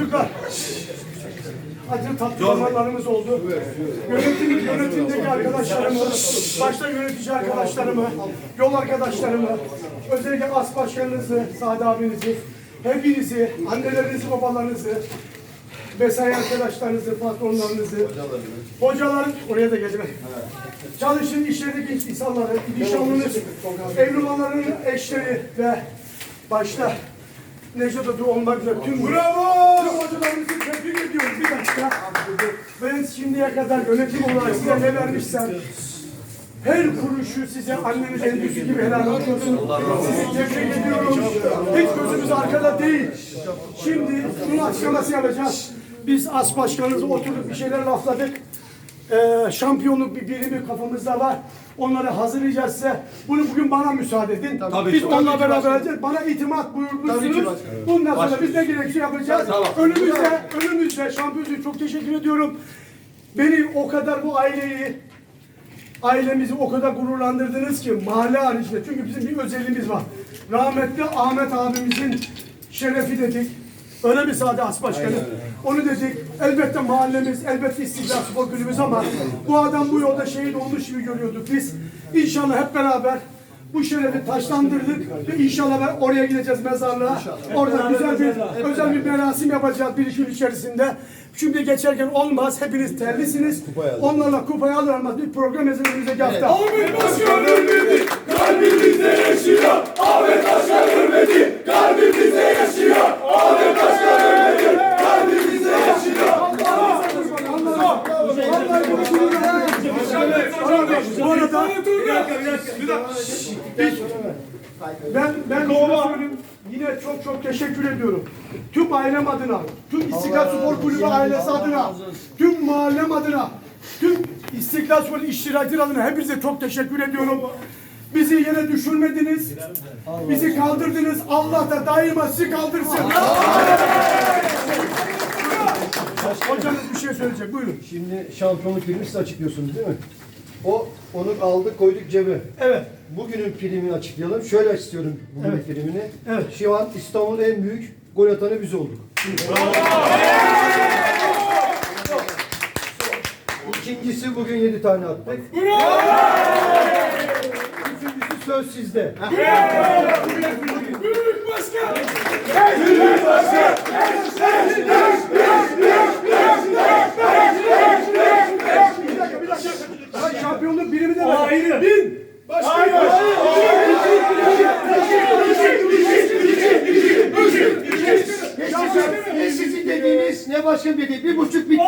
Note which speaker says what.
Speaker 1: Çocuklar. Acı tatlı zamanlarımız oldu. Yönetim, yönetimdeki arkadaşlarımı, başta yönetici arkadaşlarımı, yol arkadaşlarımı, özellikle as başkanınızı, Sadi abinizi, hepinizi, annelerinizi, babalarınızı, mesai arkadaşlarınızı, patronlarınızı, hocaların, oraya da gelin. Çalışın iş yerindeki insanları, nişanlınız, evlimanların eşleri ve başta Necdet Adı olmak üzere tüm Bravo! Tüm hocalarımızı tebrik ediyoruz. Bir dakika. Ben şimdiye kadar yönetim olarak size ne vermişsem her kuruşu size anneniz endüstri gibi helal olsun. Sizi tebrik ediyorum. Hiç gözümüz arkada değil. Şimdi şunun açıklaması yapacağız. Biz as başkanımızla oturduk bir şeyler lafladık. Ee, şampiyonluk bir birimi kafamızda var. Onları hazırlayacağız size. Bunu bugün bana müsaade edin.
Speaker 2: Tabii
Speaker 1: biz
Speaker 2: ki,
Speaker 1: onunla
Speaker 2: tabii ki
Speaker 1: beraber
Speaker 2: başkanım.
Speaker 1: Bana itimat
Speaker 2: Tabii
Speaker 1: buyurmuşsunuz.
Speaker 2: ki başkanım.
Speaker 1: Bundan sonra
Speaker 2: Başkanım.
Speaker 1: biz ne gerekirse yapacağız.
Speaker 2: Tamam.
Speaker 1: Önümüzde, önümüzde şampiyonluğu çok teşekkür ediyorum. Beni o kadar bu aileyi ailemizi o kadar gururlandırdınız ki mahalle haricinde. Çünkü bizim bir özelliğimiz var. Rahmetli Ahmet abimizin şerefi dedik. Öyle bir sade as başkanı. Onu dedik. Elbette mahallemiz, elbette İstiklal Spor Kulübümüz ama bu adam bu yolda şehit olmuş gibi görüyorduk biz. İnşallah hep beraber bu şerefi taşlandırdık ve inşallah ben oraya gideceğiz mezarlığa. Orada güzel bir özel bir merasim yapacağız bir iki gün içerisinde. Şimdi geçerken olmaz. Hepiniz terlisiniz. Onlarla kupayı alır almaz bir program yazın önümüzdeki hafta.
Speaker 3: Ahmet Başkan ölmedi, kalbimizde yaşıyor. Ahmet Başkan ölmedi, kalbimizde yaşıyor. Ahmet Başkan ölmedi, kalbimizde yaşıyor.
Speaker 1: Bu arada ben ben söyleyeyim. Yine çok çok teşekkür ediyorum. Tüm ailem adına, tüm İstiklal Spor Kulübü ailesi adına, tüm mahallem adına, tüm İstiklal Spor iştirakçıları adına hepinize çok teşekkür ediyorum. Bizi yine düşürmediniz. Bizi kaldırdınız. Allah da daima sizi kaldırsın. Hocanız söyleyecek. Buyurun.
Speaker 4: Şimdi şampiyonluk primini siz açıklıyorsunuz değil mi? O onu aldık koyduk cebe.
Speaker 1: Evet.
Speaker 4: Bugünün primini açıklayalım. Şöyle istiyorum bugünün
Speaker 1: Evet.
Speaker 4: primini.
Speaker 1: Evet.
Speaker 4: Şu an İstanbul'un en büyük gol atanı biz olduk. İkincisi bugün yedi tane attık. Üçüncüsü söz sizde.
Speaker 1: Bir dakika, bir dakika. Ya şampiyonluk birimi de Ayrı. Bin.
Speaker 4: Ne başkan dediği bir buçuk bitti.